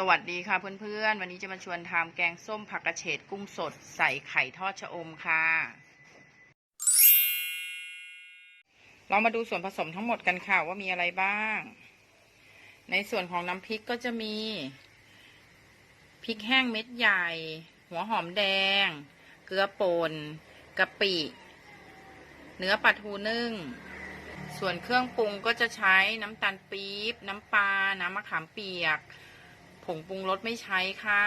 สวัสดีค่ะเพื่อนๆ วันนี้จะมาชวนทำแกงส้มผักกระเฉดกุ้งสด ใส่ไข่ทอดชะอมค่ะ เรามาดูส่วนผสมทั้งหมดกันค่ะว่ามีอะไรบ้าง ในส่วนของน้ำพริกก็จะมีพริกแห้งเม็ดใหญ่ หัวหอมแดง เกลือป่นกะปิ เนื้อปลาทูนึ่ง ส่วนเครื่องปรุงก็จะใช้น้ำตาลปี๊บ น้ำปลา น้ำมะขามเปียก ผงปรุงรสไม่ใช้ค่ะ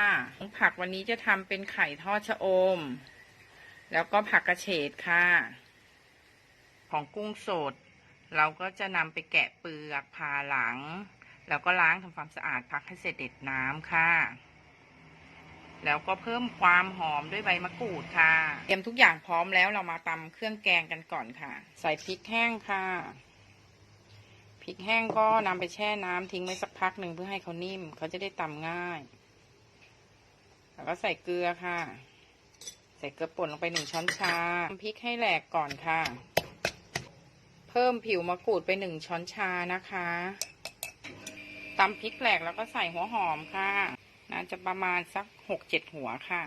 ผักวันนี้จะทำเป็นไข่ทอดชะอม แล้วก็ผักกระเฉดค่ะ ของกุ้งสด เราก็จะนำไปแกะเปลือกผ่าหลัง แล้วก็ล้างทำความสะอาดพักให้เสร็จเด็ดน้ำค่ะ แล้วก็เพิ่มความหอมด้วยใบมะกรูดค่ะ เตรียมทุกอย่างพร้อมแล้วเรามาตำเครื่องแกงกันก่อนค่ะ ใส่พริกแห้งค่ะพริก แห้งก็นำไปแช่น้ำทิ้งไว้สักพักหนึ่งเพื่อให้เขานิ่ม เขาจะได้ตำง่าย แล้วก็ใส่เกลือค่ะ ใส่เกลือป่นลงไปหนึ่งช้อนชาทำพริกให้แหลกก่อนค่ะ เพิ่มผิวมะกรูดไปหนึ่งช้อนชานะคะตำพริกแหลกแล้วก็ใส่หัวหอมค่ะน่าจะประมาณสักหกเจ็ดหัวค่ะ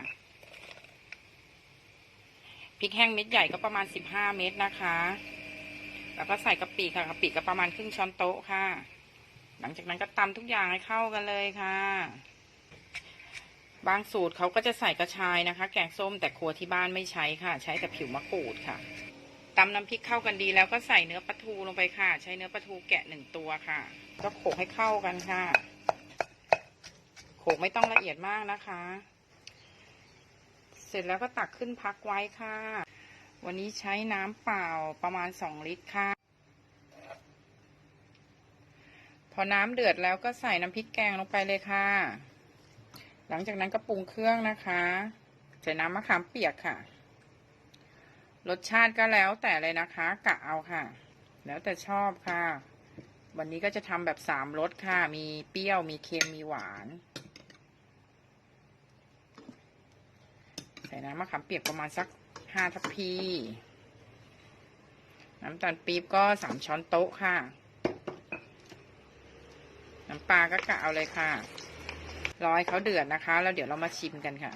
พริกแห้งเม็ดใหญ่ก็ประมาณสิบห้าเม็ดนะคะ แล้วก็ใส่กะปิค่ะกะปิก็ประมาณครึ่งช้อนโต๊ะค่ะ หลังจากนั้นก็ตำทุกอย่างให้เข้ากันเลยค่ะ บางสูตรเขาก็จะใส่กระชายนะคะ แกงส้มแต่ครัวที่บ้านไม่ใช้ค่ะ ใช้แต่ผิวมะกรูดค่ะตำน้ำพริกเข้ากันดีแล้วก็ใส่เนื้อปลาทูลงไปค่ะ ใช้เนื้อปลาทูแกะหนึ่งตัวค่ะ ก็โขลกให้เข้ากันค่ะโขลกไม่ต้องละเอียดมากนะคะ เสร็จแล้วก็ตักขึ้นพักไว้ค่ะ วันนี้ใช้น้ำเปล่าประมาณสองลิตรค่ะ พอน้ำเดือดแล้วก็ใส่น้ำพริกแกงลงไปเลยค่ะ หลังจากนั้นก็ปรุงเครื่องนะคะ ใส่น้ำมะขามเปียกค่ะ รสชาติก็แล้วแต่เลยนะคะกะเอาค่ะ แล้วแต่ชอบค่ะ วันนี้ก็จะทำแบบสามรสค่ะ มีเปรี้ยว มีเค็ม มีหวาน ใส่น้ำมะขามเปียกประมาณสัก ห้าทัพพี น้ำตาลปี๊บก็สามช้อนโต๊ะค่ะ น้ำปลาก็กะเอาเลยค่ะรอให้เขาเดือดนะคะ แล้วเดี๋ยวเรามาชิมกันค่ะ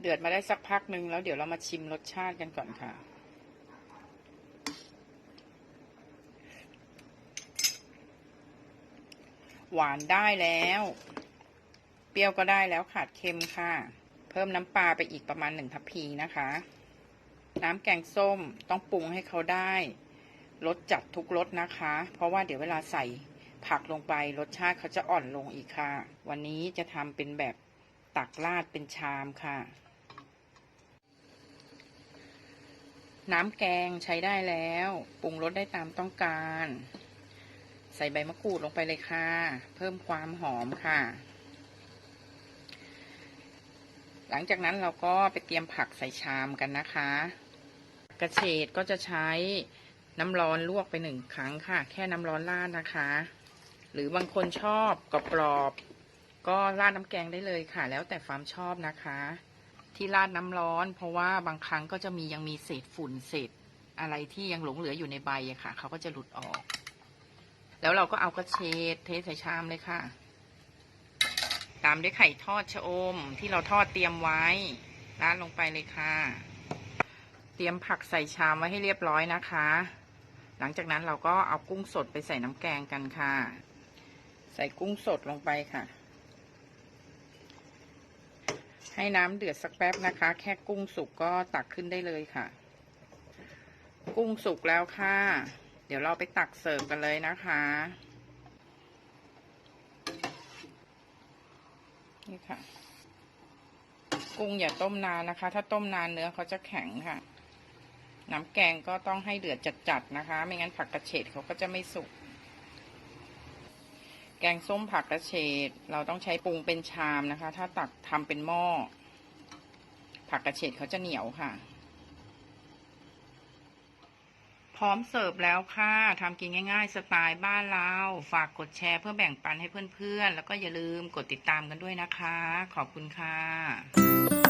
เดือดมาได้สักพักหนึ่งแล้วเดี๋ยวเรามาชิมรสชาติกันก่อนค่ะหวานได้แล้ว เปรี้ยวก็ได้แล้วขาดเค็มค่ะ พิ่มน้ำปลาไปอีกประมาณหนึ่งทัพพีนะคะ น้ำแกงส้มต้องปรุงให้เขาได้รสจัดทุกรสนะคะ เพราะว่าเดี๋ยวเวลาใส่ผักลงไปรสชาติเขาจะอ่อนลงอีกค่ะ วันนี้จะทำเป็นแบบตักราดเป็นชามค่ะ น้ำแกงใช้ได้แล้วปรุงรสได้ตามต้องการ ใส่ใบมะกรูดลงไปเลยค่ะ เพิ่มความหอมค่ะ หลังจากนั้นเราก็ไปเตรียมผักใส่ชามกันนะคะ กระเฉดก็จะใช้น้ำร้อนลวกไปหนึ่งครั้งค่ะ แค่น้ำร้อนราดนะคะ หรือบางคนชอบกรอบๆก็ราดน้ำแกงได้เลยค่ะ แล้วแต่ความชอบนะคะ ที่ราดน้ำร้อน เพราะว่าบางครั้งก็จะมียังมีเศษฝุ่นเศษอะไรที่ยังหลงเหลืออยู่ในใบค่ะ เขาก็จะหลุดออก แล้วเราก็เอากระเฉดเทใส่ชามเลยค่ะ ตามด้วยไข่ทอดชะอม ที่เราทอดเตรียมไว้ราดลงไปเลยค่ะ เตรียมผักใส่ชามไว้ให้เรียบร้อยนะคะ หลังจากนั้นเราก็เอากุ้งสดไปใส่น้ำแกงกันค่ะ ใส่กุ้งสดลงไปค่ะ ให้น้ำเดือดสักแป๊บนะคะ แค่กุ้งสุกก็ตักขึ้นได้เลยค่ะ กุ้งสุกแล้วค่ะ เดี๋ยวเราไปตักเสิร์ฟกันเลยนะคะ นี่ค่ะ กุ้งอย่าต้มนานนะคะ ถ้าต้มนานเนื้อเขาจะแข็งค่ะ น้ำแกงก็ต้องให้เดือดจัดๆนะคะ ไม่งั้นผักกระเฉดเขาก็จะไม่สุก แกงส้มผักกระเฉดเราต้องใช้ปรุงเป็นชามนะคะ ถ้าตักทำเป็นหม้อผักกระเฉดเขาจะเหนียวค่ะ พร้อมเสิร์ฟแล้วค่ะทำกินง่ายๆ สไตล์บ้านเรา ฝากกดแชร์เพื่อแบ่งปันให้เพื่อนๆ แล้วก็อย่าลืมกดติดตามกันด้วยนะคะ ขอบคุณค่ะ